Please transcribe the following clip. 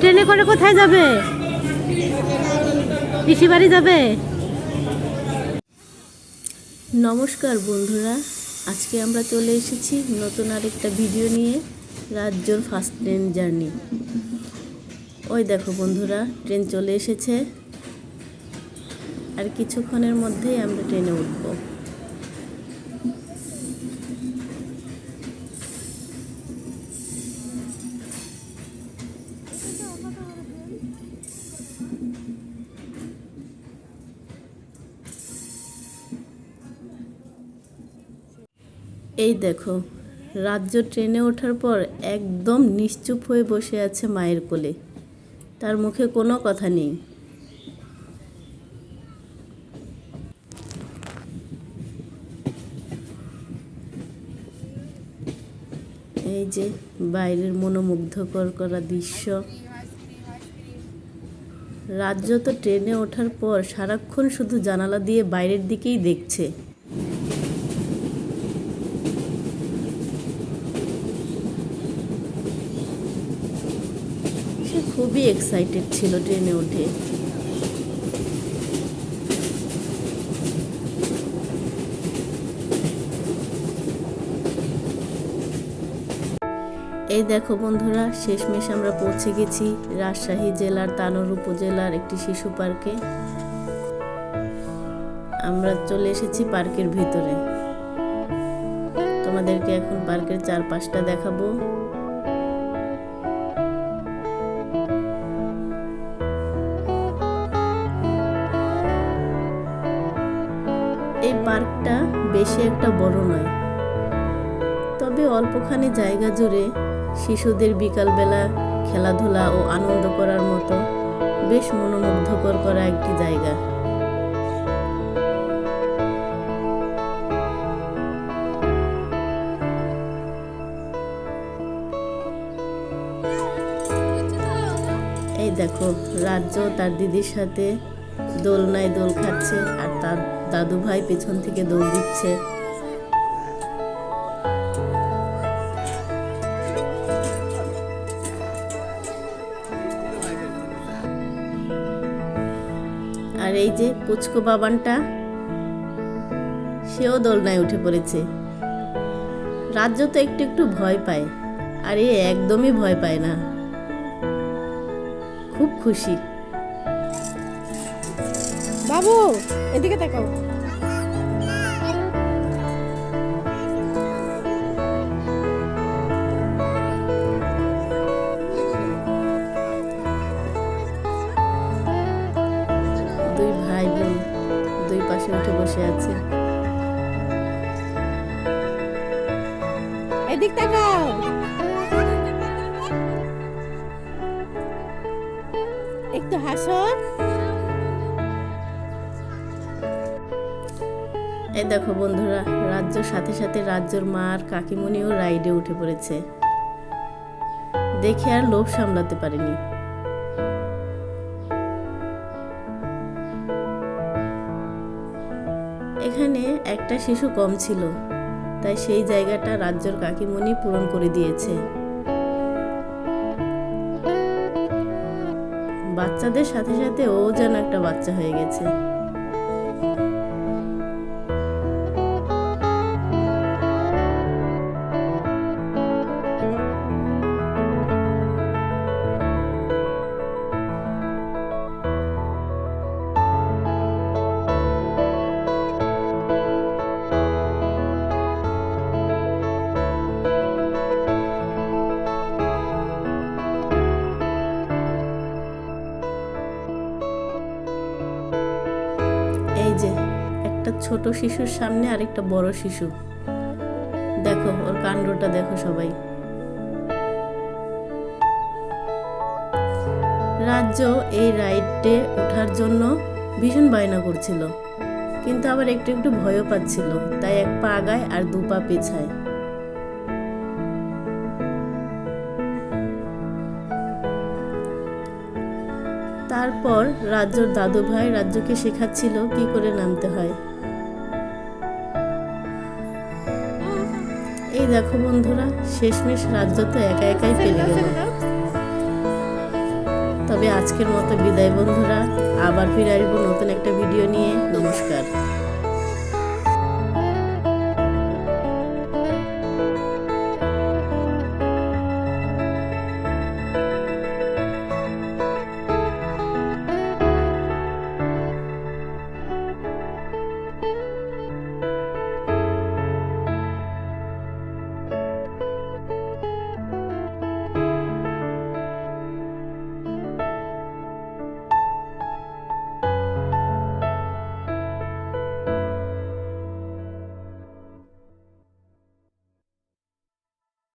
ট্রেনে করে কোথায় যাবে? পিসি বাড়ি যাবে? নমস্কার বন্ধুরা, আজকে আমরা চলে এসেছি নতুন আরেকটা ভিডিও নিয়ে রাজ্যর ফার্স্ট ট্রেন জার্নি। ওই দেখো বন্ধুরা, ট্রেন চলে এসেছে। আর কিছুক্ষণের মধ্যেই আমরা ট্রেনে উঠব। এই দেখো, রাজ্য ট্রেনে ওঠার পর একদম নিশ্চুপ হয়ে বসে আছে মায়ের কোলে। তার মুখে কোনো কথা নেই। এই যে বাইরের মনোমুগ্ধকর করা দৃশ্য। রাজ্য তো ট্রেনে ওঠার পর সারাক্ষণ শুধু জানালা দিয়ে বাইরের দিকেই দেখছে। সে খুবই এক্সাইটেড ছিল ট্রেনে উঠে। এই দেখো বন্ধুরা, শেষমেশ আমরা পৌঁছে গেছি রাজশাহী জেলার তানোর উপজেলার একটি শিশু পার্কে। আমরা চলে এসেছি পার্কের ভিতরে। তোমাদেরকে এখন পার্কের চারপাশটা দেখাবো। এই পার্কটা বেশি একটা বড় নয়। তবে অল্পখানি জায়গা জুড়ে শিশুদের বিকালবেলা খেলাধুলা ও আনন্দ করার মতো বেশ মনোমুগ্ধকর করা একটি জায়গা। এই দেখো, রাজ্য তার দিদির সাথে দোলনায় দোল খাচ্ছে আর তার দাদু ভাই পেছন থেকে দোল দিচ্ছে। আর এই যে পুচকো বাবানটা, সেও দোলনায় উঠে পড়েছে। রাজ্য তো একটু একটু ভয় পায়, আর এ একদমই ভয় পায় না। খুব খুশি। বাবু এদিকে তাকাও দুই ভাই বোন দুই পাশে উঠে বসে আছে। এদিক তাকাও। একটু হাসো। এই দেখো বন্ধুরা, রাজ্যর সাথে সাথে রাজ্যর মা আর কাকিমণিও রাইডে উঠে পড়েছে। দেখে আর লোভ সামলাতে পারেনি। এখানে একটা শিশু কম ছিল, তাই সেই জায়গাটা রাজ্যর কাকিমণি পূরণ করে দিয়েছে। বাচ্চাদের সাথে সাথে ও যেন একটা বাচ্চা হয়ে গেছে। একটা ছোট শিশুর সামনে আরেকটা বড় শিশু। দেখো, ওর কাণ্ডটা দেখো সবাই। রাজ্য এই রাইডে ওঠার জন্য ভীষণ বায়না করছিল। কিন্তু আবার একটু একটু ভয়ও পাচ্ছিল। তাই এক পা আগায় আর দু পা পেছায়। তারপর রাজ্যর দাদু ভাই রাজ্যকে শেখাচ্ছিল কি করে নামতে হয়। দেখো বন্ধুরা, শেষমেশ রাজ্য তো একা একাই পেলে গেল। তবে আজকের মতো বিদায় বন্ধুরা, আবার ফিরে আসব নতুন একটা ভিডিও নিয়ে। নমস্কার।